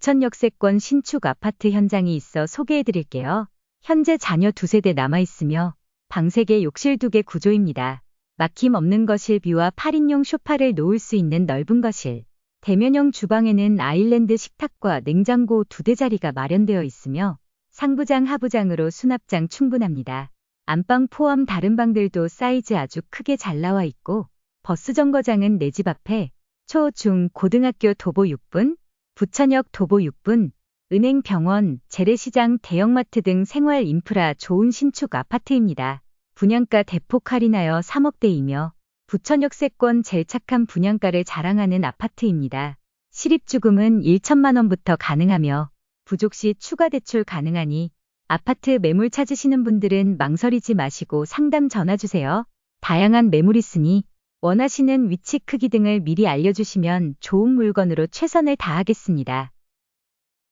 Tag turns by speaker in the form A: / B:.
A: 부천 역세권 신축 아파트 현장이 있어 소개해 드릴게요. 현재 자녀 두세대 남아 있으며 방 3개 욕실 2개 구조입니다. 막힘 없는 거실 뷰와 8인용 쇼파를 놓을 수 있는 넓은 거실. 대면형 주방에는 아일랜드 식탁과 냉장고 2대 자리가 마련되어 있으며 상부장 하부장으로 수납장 충분합니다. 안방 포함 다른 방들도 사이즈 아주 크게 잘 나와 있고 버스 정거장은 내 집 앞에 초, 중, 고등학교 도보 6분, 부천역 도보 6분, 은행, 병원, 재래시장, 대형마트 등 생활 인프라 좋은 신축 아파트입니다. 분양가 대폭 할인하여 3억대이며 부천역 세권 제일 착한 분양가를 자랑하는 아파트입니다. 실입주금은 1천만 원부터 가능하며 부족 시 추가 대출 가능하니 아파트 매물 찾으시는 분들은 망설이지 마시고 상담 전화 주세요. 다양한 매물 있으니 원하시는 위치 크기 등을 미리 알려주시면 좋은 물건으로 최선을 다하겠습니다.